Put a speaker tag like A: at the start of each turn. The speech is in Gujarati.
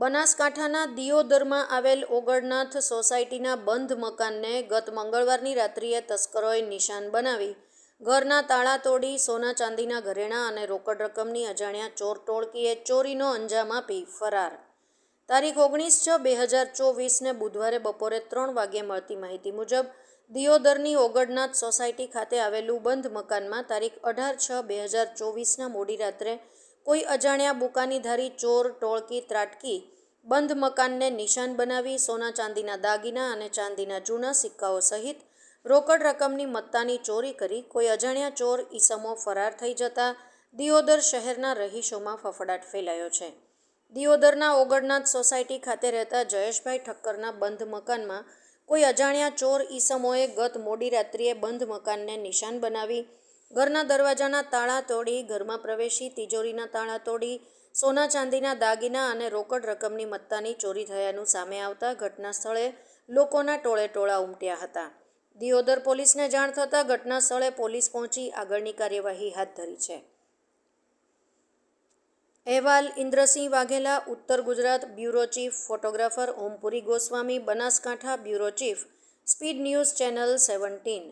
A: બનાસકાંઠાના દિયોદરમાં આવેલ ઓગળનાથ સોસાયટીના બંધ મકાનને ગત મંગળવારની રાત્રિએ તસ્કરોએ નિશાન બનાવી. ઘરના તાળા તોડી, સોના ચાંદીના ઘરેણાં અને રોકડ રકમની અજાણ્યા ચોર ટોળકીએ ચોરીનો અંજામ આપી ફરાર. તારીખ ઓગણીસ છ બે હજાર ચોવીસને બુધવારે બપોરે ત્રણ વાગ્યે મળતી માહિતી મુજબ, દિયોદરની ઓગળનાથ સોસાયટી ખાતે આવેલું બંધ મકાનમાં તારીખ અઢાર છ બે હજાર ચોવીસના મોડી રાત્રે કોઈ અજાણ્યા બુકાનીધારી ચોર, ટોળકી, ત્રાટકી, બંધ મકાનને નિશાન બનાવી, સોના ચાંદીના દાગીના અને ચાંદીના જૂના સિક્કાઓ સહિત રોકડ રકમની મત્તાની ચોરી કરી કોઈ અજાણ્યા ચોર ઈસમો ફરાર થઈ જતા દિયોદર શહેરના રહીશોમાં ફફડાટ ફેલાયો છે. દિયોદરના ઓગળનાથ સોસાયટી ખાતે રહેતા જયેશભાઈ ઠક્કરના બંધ મકાનમાં કોઈ અજાણ્યા ચોર ઈસમોએ ગત મોડી રાત્રિએ બંધ મકાનને નિશાન બનાવી ઘરના દરવાજાના તાળા તોડી, ઘરમાં પ્રવેશી, તિજોરીના તાળા તોડી, સોના ચાંદીના દાગીના અને રોકડ રકમની મત્તાની ચોરી થયાનું સામે આવતા ઘટના સ્થળે લોકોના ટોળે ટોળા ઉમટ્યા હતા. દિયોદર પોલીસને જાણ થતાં ઘટના સ્થળે પોલીસ પહોંચી આગળની કાર્યવાહી હાથ ધરી છે. અહેવાલ ઇન્દ્રસિંહ વાઘેલા, ઉત્તર Gujarat bureau chief photographer Ompuri Goswami, Banaskantha bureau chief speed news channel seventeen.